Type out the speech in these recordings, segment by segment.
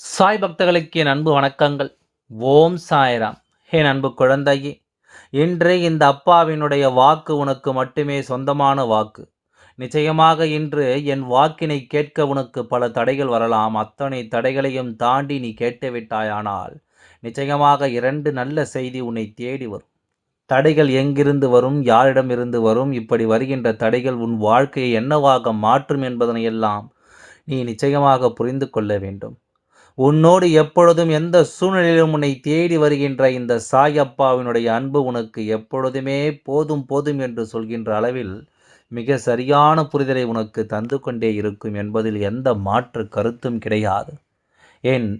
சாய் பக்தர்களுக்கு என் அன்பு வணக்கங்கள். ஓம் சாய்ராம். என் அன்பு குழந்தையே இன்று இந்த அப்பாவினுடைய வாக்கு உனக்கு மட்டுமே சொந்தமான வாக்கு. நிச்சயமாக இன்று என் வாக்கினை கேட்க உனக்கு பல தடைகள் வரலாம். அத்தனை தடைகளையும் தாண்டி நீ கேட்டுவிட்டாயானால் நிச்சயமாக இரண்டு நல்ல செய்தி உன்னை தேடி வரும். தடைகள் எங்கிருந்து வரும் யாரிடமிருந்து வரும் இப்படி வருகின்ற தடைகள் உன் வாழ்க்கையை என்னவாக மாற்றும் என்பதனையெல்லாம் நீ நிச்சயமாக புரிந்து கொள்ள வேண்டும். உன்னோடு எப்பொழுதும் எந்த சூழ்நிலையிலும் உன்னை தேடி வருகின்ற இந்த சாயப்பாவினுடைய அன்பு உனக்கு எப்பொழுதுமே போதும் போதும் என்று சொல்கின்ற அளவில் மிக சரியான புரிதலை உனக்கு தந்து கொண்டே இருக்கும் என்பதில் எந்த மாற்று கருத்தும் கிடையாது. என்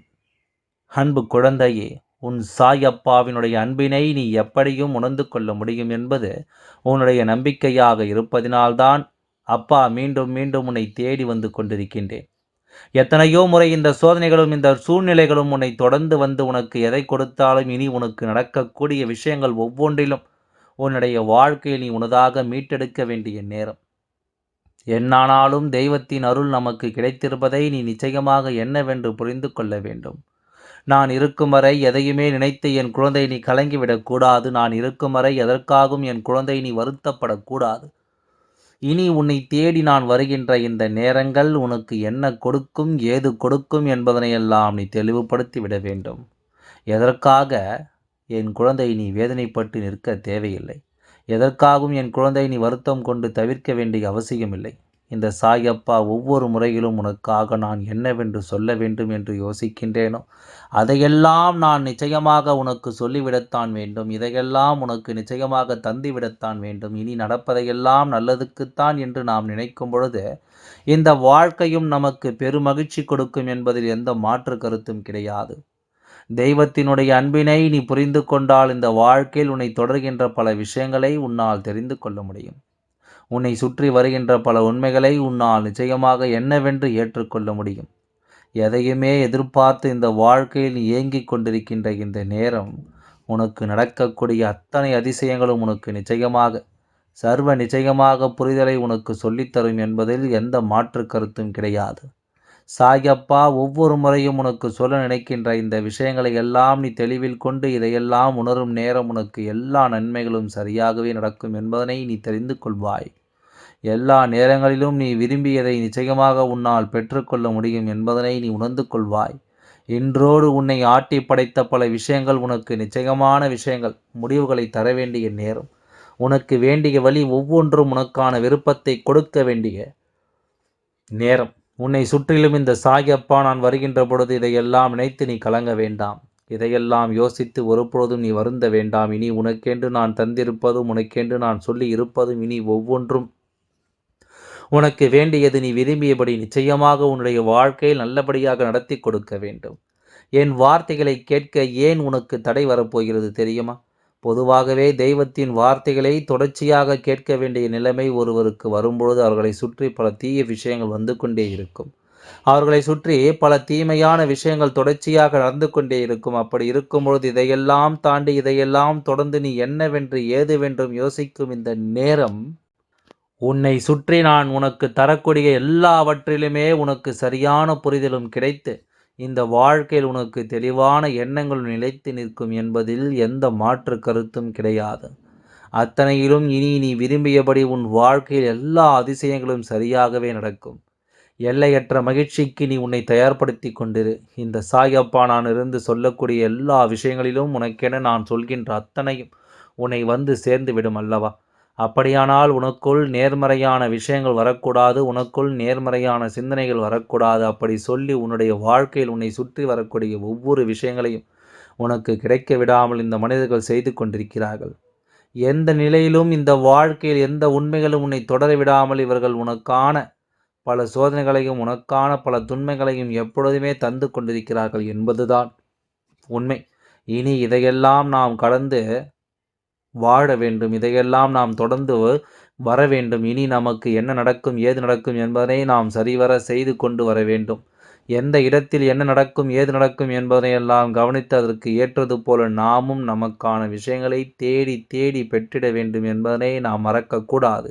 அன்பு குழந்தையே உன் சாயப்பாவினுடைய அன்பினை நீ எப்படியும் உணர்ந்து கொள்ள முடியும் என்பது உன்னுடைய நம்பிக்கையாக இருப்பதினால்தான் அப்பா மீண்டும் மீண்டும் உன்னை தேடி வந்து கொண்டிருக்கின்றேன். எத்தனையோ முறை இந்த சோதனைகளும் இந்த சூழ்நிலைகளும் உன்னை தொடர்ந்து வந்து உனக்கு எதை கொடுத்தாலும் இனி உனக்கு நடக்கக்கூடிய விஷயங்கள் ஒவ்வொன்றிலும் உன்னுடைய வாழ்க்கையில் நீ உனதாக மீட்டெடுக்க வேண்டிய நேரம். என்னானாலும் தெய்வத்தின் அருள் நமக்கு கிடைத்திருப்பதை நீ நிச்சயமாக என்னவென்று புரிந்து கொள்ள வேண்டும். நான் இருக்கும் வரை எதையுமே நினைத்து என் குழந்தை நீ கலங்கிவிடக்கூடாது. நான் இருக்கும் வரை எதற்காகவும் என் குழந்தை நீ வருத்தப்படக்கூடாது. இனி உன்னை தேடி நான் வருகின்ற இந்த நேரங்கள் உனக்கு என்ன கொடுக்கும் ஏது கொடுக்கும் என்பதனையெல்லாம் நீ தெளிவுபடுத்தி விட வேண்டும். எதற்காக என் குழந்தை நீ வேதனைப்பட்டு நிற்க தேவையில்லை? எதற்காகவும் என் குழந்தை நீ வருத்தம் கொண்டு தவிர்க்க வேண்டிய அவசியமில்லை. இந்த சாயப்பா ஒவ்வொரு முறையிலும் உனக்காக நான் என்னவென்று சொல்ல வேண்டும் என்று யோசிக்கின்றேனோ? அதையெல்லாம் நான் நிச்சயமாக உனக்கு சொல்லிவிடத்தான் வேண்டும். இதையெல்லாம் உனக்கு நிச்சயமாக தந்துவிடத்தான் வேண்டும். இனி நடப்பதையெல்லாம் நல்லதுக்குத்தான் என்று நாம் நினைக்கும் பொழுது இந்த வாழ்க்கையும் நமக்கு பெருமகிழ்ச்சி கொடுக்கும் என்பதில் எந்த மாற்று கருத்தும் கிடையாது. தெய்வத்தினுடைய அன்பினை நீ புரிந்து கொண்டால் இந்த வாழ்க்கையில் உன்னை தொடர்கின்ற பல விஷயங்களை உன்னால் தெரிந்து கொள்ள முடியும். உன்னை சுற்றி வருகின்ற பல உண்மைகளை உன்னால் நிச்சயமாக என்னவென்று ஏற்றுக்கொள்ள முடியும். எதையுமே எதிர்பார்த்து இந்த வாழ்க்கையில் இயங்கிக் கொண்டிருக்கின்ற இந்த நேரம் உனக்கு நடக்கக்கூடிய அத்தனை அதிசயங்களும் உனக்கு நிச்சயமாக சர்வ நிச்சயமாக புரிதலை உனக்கு சொல்லித்தரும் என்பதில் எந்த மாற்று கருத்தும் கிடையாது. சாயப்பா ஒவ்வொரு முறையும் உனக்கு சொல்ல நினைக்கின்ற இந்த விஷயங்களை எல்லாம் நீ தெளிவில் கொண்டு இதையெல்லாம் உணரும் நேரம் உனக்கு எல்லா நன்மைகளும் சரியாகவே நடக்கும் என்பதனை நீ தெரிந்து கொள்வாய். எல்லா நேரங்களிலும் நீ விரும்பியதை நிச்சயமாக உன்னால் பெற்றுக்கொள்ள முடியும் என்பதனை நீ உணர்ந்து கொள்வாய். இன்றோடு உன்னை ஆட்டி படைத்த பல விஷயங்கள் உனக்கு நிச்சயமான விஷயங்கள். முடிவுகளை தர வேண்டிய நேரம். உனக்கு வேண்டிய வழி ஒவ்வொன்றும் உனக்கான விருப்பத்தை கொடுக்க வேண்டிய நேரம். உன்னை சுற்றிலும் இந்த சாயப்பா நான் வருகின்ற பொழுது இதையெல்லாம் நினைத்து நீ கலங்க வேண்டாம். இதையெல்லாம் யோசித்து ஒருபொழுதும் நீ வருந்த வேண்டாம். இனி உனக்கென்று நான் தந்திருப்பதும் உனக்கென்று நான் சொல்லி இருப்பதும் இனி ஒவ்வொன்றும் உனக்கு வேண்டியது நீ விரும்பியபடி நிச்சயமாக உன்னுடைய வாழ்க்கையில் நல்லபடியாக நடத்தி கொடுக்க வேண்டும். என் வார்த்தைகளை கேட்க ஏன் உனக்கு தடை வரப்போகிறது தெரியுமா? பொதுவாகவே தெய்வத்தின் வார்த்தைகளை தொடர்ச்சியாக கேட்க வேண்டிய நிலைமை ஒருவருக்கு வரும்பொழுது அவர்களை சுற்றி பல தீய விஷயங்கள் வந்து கொண்டே இருக்கும். அவர்களை சுற்றி பல தீமையான விஷயங்கள் தொடர்ச்சியாக நடந்து கொண்டே இருக்கும். அப்படி இருக்கும்பொழுது இதையெல்லாம் தாண்டி இதையெல்லாம் தொடர்ந்து நீ என்னவென்று ஏதுவென்றும் யோசிக்கும் இந்த நேரம் உன்னை சுற்றி நான் உனக்கு தரக்கூடிய எல்லாவற்றிலுமே உனக்கு சரியான புரிதலும் கிடைத்து இந்த வாழ்க்கையில் உனக்கு தெளிவான எண்ணங்கள் நிலைத்து நிற்கும் என்பதில் எந்த மாற்று கருத்தும் கிடையாது. அத்தனையிலும் இனி நீ விரும்பியபடி உன் வாழ்க்கையில் எல்லா அதிசயங்களும் சரியாகவே நடக்கும். எல்லையற்ற மகிழ்ச்சிக்கு நீ உன்னை தயார்படுத்தி கொண்டிரு. இந்த சாயப்பா நான் இருந்து சொல்லக்கூடிய எல்லா விஷயங்களிலும் உனக்கென நான் சொல்கின்ற அத்தனையும் உன்னை வந்து சேர்ந்து விடும் அல்லவா? அப்படியானால் உனக்குள் நேர்மறையான விஷயங்கள் வரக்கூடாது உனக்குள் நேர்மறையான சிந்தனைகள் வரக்கூடாது. அப்படி சொல்லி உன்னுடைய வாழ்க்கையில் உன்னை சுற்றி வரக்கூடிய ஒவ்வொரு விஷயங்களையும் உனக்கு கிடைக்க விடாமல் இந்த மனிதர்கள் செய்து கொண்டிருக்கிறார்கள். எந்த நிலையிலும் இந்த வாழ்க்கையில் எந்த உண்மைகளும் உன்னை தொடர விடாமல் இவர்கள் உனக்கான பல சோதனைகளையும் உனக்கான பல துன்மைகளையும் எப்பொழுதுமே தந்து கொண்டிருக்கிறார்கள் என்பதுதான் உண்மை. இனி இதையெல்லாம் நாம் கடந்து வாழ வேண்டும். இதையெல்லாம் நாம் தொடர்ந்து வர வேண்டும். இனி நமக்கு என்ன நடக்கும் ஏது நடக்கும் என்பதனை நாம் சரிவர செய்து கொண்டு வர வேண்டும். எந்த இடத்தில் என்ன நடக்கும் ஏது நடக்கும் என்பதையெல்லாம் கவனித்து அதற்கு ஏற்றது போல நாமும் நமக்கான விஷயங்களை தேடி தேடி பெற்றிட வேண்டும் என்பதனை நாம் மறக்கக்கூடாது.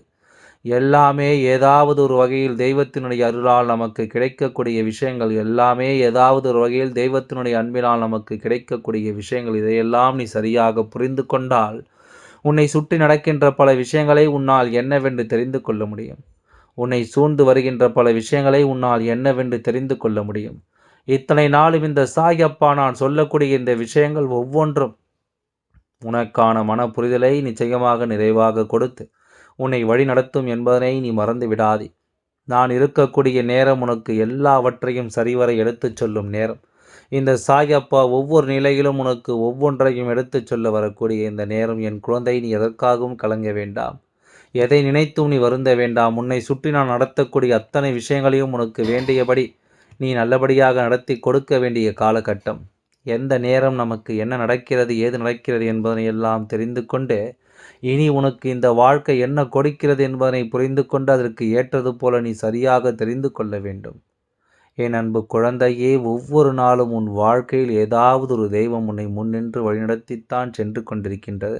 எல்லாமே ஏதாவது ஒரு வகையில் தெய்வத்தினுடைய அருளால் நமக்கு கிடைக்கக்கூடிய விஷயங்கள் எல்லாமே ஏதாவது ஒரு வகையில் தெய்வத்தினுடைய அன்பினால் நமக்கு கிடைக்கக்கூடிய விஷயங்கள் இதையெல்லாம் நீ சரியாக புரிந்து கொண்டால் உன்னை சுற்றி நடக்கின்ற பல விஷயங்களை உன்னால் என்னவென்று தெரிந்து கொள்ள முடியும். உன்னை சூழ்ந்து வருகின்ற பல விஷயங்களை உன்னால் என்னவென்று தெரிந்து கொள்ள முடியும். இத்தனை நாளும் இந்த சாயப்பா நான் சொல்லக்கூடிய இந்த விஷயங்கள் ஒவ்வொன்றும் உனக்கான மன புரிதலை நிச்சயமாக நிறைவாக கொடுத்து உன்னை வழி நடத்தும் என்பதனை நீ மறந்து விடாதே. நான் இருக்கக்கூடிய நேரம் உனக்கு எல்லாவற்றையும் சரிவர எடுத்துச் சொல்லும் நேரம். இந்த சாயப்பா ஒவ்வொரு நிலையிலும் உனக்கு ஒவ்வொன்றையும் எடுத்துச் சொல்ல வரக்கூடிய இந்த நேரம் என் குழந்தை நீ எதற்காகவும் கலங்க வேண்டாம். எதை நினைத்தும் நீ வருந்த வேண்டாம். உன்னை சுற்றி நான் நடத்தக்கூடிய அத்தனை விஷயங்களையும் உனக்கு வேண்டியபடி நீ நல்லபடியாக நடத்தி கொடுக்க வேண்டிய காலகட்டம். எந்த நேரம் நமக்கு என்ன நடக்கிறது ஏது நடக்கிறது என்பதனை எல்லாம் தெரிந்து கொண்டு இனி உனக்கு இந்த வாழ்க்கை என்ன கொடுக்கிறது என்பதனை புரிந்து கொண்டு அதற்கு ஏற்றது போல நீ சரியாக தெரிந்து கொள்ள வேண்டும். என் அன்பு குழந்தையே ஒவ்வொரு நாளும் உன் வாழ்க்கையில் ஏதாவது ஒரு தெய்வம் உன்னை முன்னின்று வழிநடத்தித்தான் சென்று கொண்டிருக்கின்றது.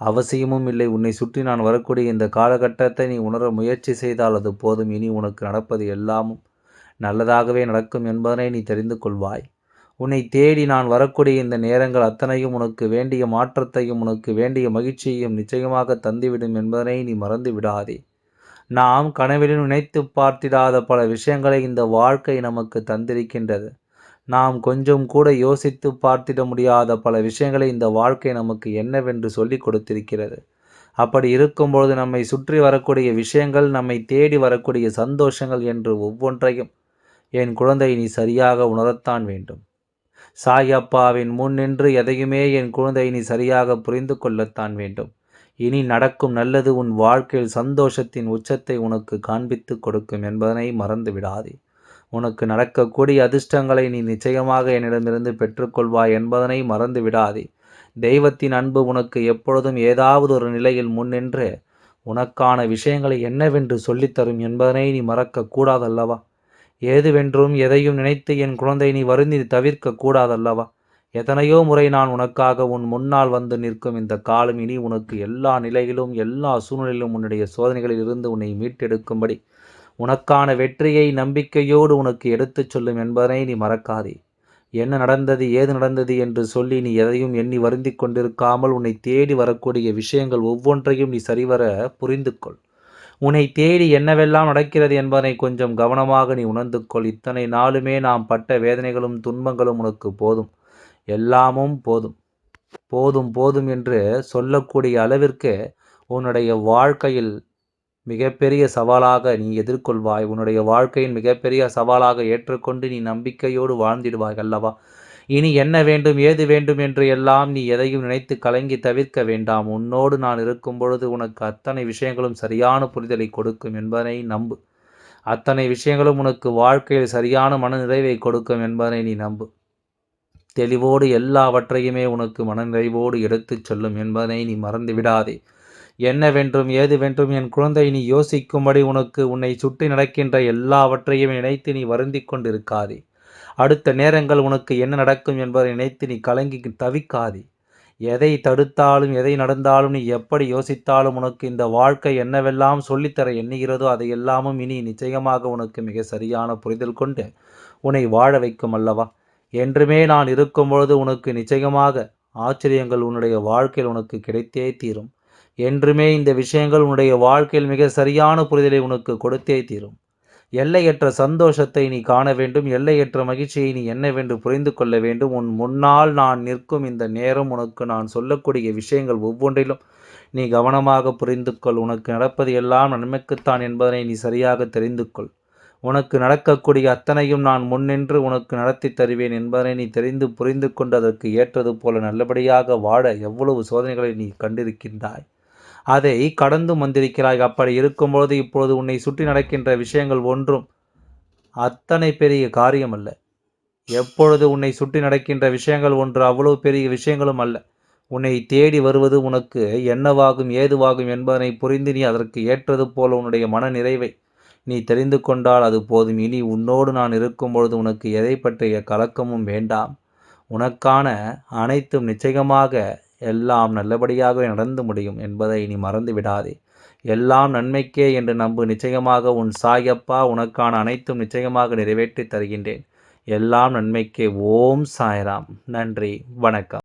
அவசியமும் இல்லை உன்னை சுற்றி நான் வரக்கூடிய இந்த காலகட்டத்தை நீ உணர முயற்சி செய்தால் அது போதும். இனி உனக்கு நடப்பது எல்லாமும் நல்லதாகவே நடக்கும் என்பதனை நீ தெரிந்து கொள்வாய். உன்னை தேடி நான் வரக்கூடிய இந்த நேரங்கள் அத்தனையும் உனக்கு வேண்டிய மாற்றத்தையும் உனக்கு வேண்டிய மகிழ்ச்சியையும் நிச்சயமாக தந்துவிடும் என்பதனை நீ மறந்து விடாதே. நாம் கனவிலும் நினைத்து பார்த்திடாத பல விஷயங்களை இந்த வாழ்க்கை நமக்கு தந்திருக்கின்றது. நாம் கொஞ்சம் கூட யோசித்து பார்த்திட முடியாத பல விஷயங்களை இந்த வாழ்க்கை நமக்கு என்னவென்று சொல்லி கொடுத்திருக்கிறது. அப்படி இருக்கும்பொழுது நம்மை சுற்றி வரக்கூடிய விஷயங்கள் நம்மை தேடி வரக்கூடிய சந்தோஷங்கள் என்று ஒவ்வொன்றையும் என் குழந்தை நீ சரியாக உணரத்தான் வேண்டும். சாயப்பாவின் முன் நின்று எதையுமே என் குழந்தை நீ சரியாக புரிந்து கொள்ளத்தான் வேண்டும். இனி நடக்கும் நல்லது உன் வாழ்க்கையில் சந்தோஷத்தின் உச்சத்தை உனக்கு காண்பித்து கொடுக்கும் என்பதனை மறந்து விடாதே உனக்கு நடக்கக்கூடிய அதிர்ஷ்டங்களை நீ நிச்சயமாக என்னிடமிருந்து பெற்றுக்கொள்வாய் என்பதனை மறந்து விடாதே தெய்வத்தின் அன்பு உனக்கு எப்பொழுதும் ஏதாவது ஒரு நிலையில் முன்னின்று உனக்கான விஷயங்களை என்னவென்று சொல்லித்தரும் என்பதனை நீ மறக்க கூடாதல்லவா ஏதுவென்றும் எதையும் நினைத்து என் குழந்தை நீ வருந்தி தவிர்க்க கூடாதல்லவா எத்தனையோ முறை நான் உனக்காக உன் முன்னால் வந்து நிற்கும் இந்த காலம் இனி உனக்கு எல்லா நிலையிலும் எல்லா சூழ்நிலையிலும் உன்னுடைய சோதனைகளில் இருந்து உன்னை மீட்டெடுக்கும்படி உனக்கான வெற்றியை நம்பிக்கையோடு உனக்கு எடுத்துச் சொல்லும் என்பதனை நீ மறக்காதே. என்ன நடந்தது ஏது நடந்தது என்று சொல்லி நீ எதையும் எண்ணி வருந்தி கொண்டிருக்காமல் உன்னை தேடி வரக்கூடிய விஷயங்கள் ஒவ்வொன்றையும் நீ சரிவர புரிந்து கொள் உன்னை தேடி என்னவெல்லாம் நடக்கிறது என்பதனை கொஞ்சம் கவனமாக நீ உணர்ந்து கொள் இத்தனை நாளுமே நாம் பட்ட வேதனைகளும் துன்பங்களும் உனக்கு போதும். எல்லாமும் போதும். போதும் போதும் என்று சொல்லக்கூடிய அளவிற்கு உன்னுடைய வாழ்க்கையில் மிகப்பெரிய சவாலாக நீ எதிர்கொள்வாய். உன்னுடைய வாழ்க்கையின் மிகப்பெரிய சவாலாக ஏற்றுக்கொண்டு நீ நம்பிக்கையோடு வாழ்ந்திடுவாய் அல்லவா? இனி என்ன வேண்டும் ஏது வேண்டும் என்று எல்லாம் நீ எதையும் நினைத்து கலங்கி தவிர்க்க வேண்டாம். உன்னோடு நான் இருக்கும் பொழுது உனக்கு அத்தனை விஷயங்களும் சரியான புரிதலை கொடுக்கும் என்பதனை நம்பு. அத்தனை விஷயங்களும் உனக்கு வாழ்க்கையில் சரியான மன நிறைவை கொடுக்கும் என்பதனை நீ நம்பு. தெளிவோடு எல்லாவற்றையுமே உனக்கு மனநிறைவோடு எடுத்துச் செல்லும் என்பதனை நீ மறந்து விடாதே என்னவென்றும் ஏதுவென்றும் என் குழந்தை நீ யோசிக்கும்படி உனக்கு உன்னை சுற்றி நடக்கின்ற எல்லாவற்றையும் நினைத்து நீ வருந்தி கொண்டிருக்காதே. அடுத்த நேரங்கள் உனக்கு என்ன நடக்கும் என்பதை நினைத்து நீ கலங்கி தவிக்காதே. எதை தடுத்தாலும் எதை நடந்தாலும் நீ எப்படி யோசித்தாலும் உனக்கு இந்த வாழ்க்கை என்னவெல்லாம் சொல்லித்தர எண்ணுகிறதோ அதை எல்லாமும் இனி நிச்சயமாக உனக்கு மிக சரியான புரிதல் கொண்டு உன்னை வாழ வைக்கும் அல்லவா? என்றுமே நான் இருக்கும் பொழுது உனக்கு நிச்சயமாக ஆச்சரியங்கள் உன்னுடைய வாழ்க்கையில் உனக்கு கிடைத்தே தீரும். என்றுமே இந்த விஷயங்கள் உன்னுடைய வாழ்க்கையில் மிக சரியான புரிதலை உனக்கு கொடுத்தே தீரும். எல்லையற்ற சந்தோஷத்தை நீ காண வேண்டும். எல்லையற்ற மகிழ்ச்சியை நீ என்னவென்று புரிந்து கொள்ள வேண்டும். உன் முன்னால் நான் நிற்கும் இந்த நேரம் உனக்கு நான் சொல்லக்கூடிய விஷயங்கள் ஒவ்வொன்றிலும் நீ கவனமாக புரிந்து கொள். உனக்கு நடப்பது எல்லாம் நன்மைக்குத்தான் என்பதனை நீ சரியாக தெரிந்து கொள். உனக்கு நடக்கக்கூடிய அத்தனையும் நான் முன்னின்று உனக்கு நடத்தி தருவேன் என்பதனை நீ தெரிந்து புரிந்து கொண்டு அதற்கு ஏற்றது போல நல்லபடியாக வாழ எவ்வளவு சோதனைகளை நீ கண்டிருக்கின்றாய். அதை கடந்து வந்திருக்கிறாய். அப்படி இருக்கும்பொழுது இப்பொழுது உன்னை சுற்றி நடக்கின்ற விஷயங்கள் ஒன்றும் அத்தனை பெரிய காரியம் அல்ல எப்பொழுது உன்னை சுற்றி நடக்கின்ற விஷயங்கள் ஒன்று அவ்வளவு பெரிய விஷயங்களும் அல்ல. உன்னை தேடி வருவது உனக்கு என்னவாகும் ஏதுவாகும் என்பதனை புரிந்து நீ அதற்கு ஏற்றது போல உன்னுடைய மன நிறைவை நீ தெரிந்து கொண்டால் அது போதும். இனி உன்னோடு நான் இருக்கும் பொழுது உனக்கு எதை பற்றிய கலக்கமும் வேண்டாம். உனக்கான அனைத்தும் நிச்சயமாக எல்லாம் நல்லபடியாகவே நடந்து முடியும் என்பதை நீ மறந்து விடாதே. எல்லாம் நன்மைக்கே என்று நம்பு. நிச்சயமாக உன் சாயப்பா உனக்கான அனைத்தும் நிச்சயமாக நிறைவேற்றி தருகின்றேன். எல்லாம் நன்மைக்கே. ஓம் சாய்ராம். நன்றி. வணக்கம்.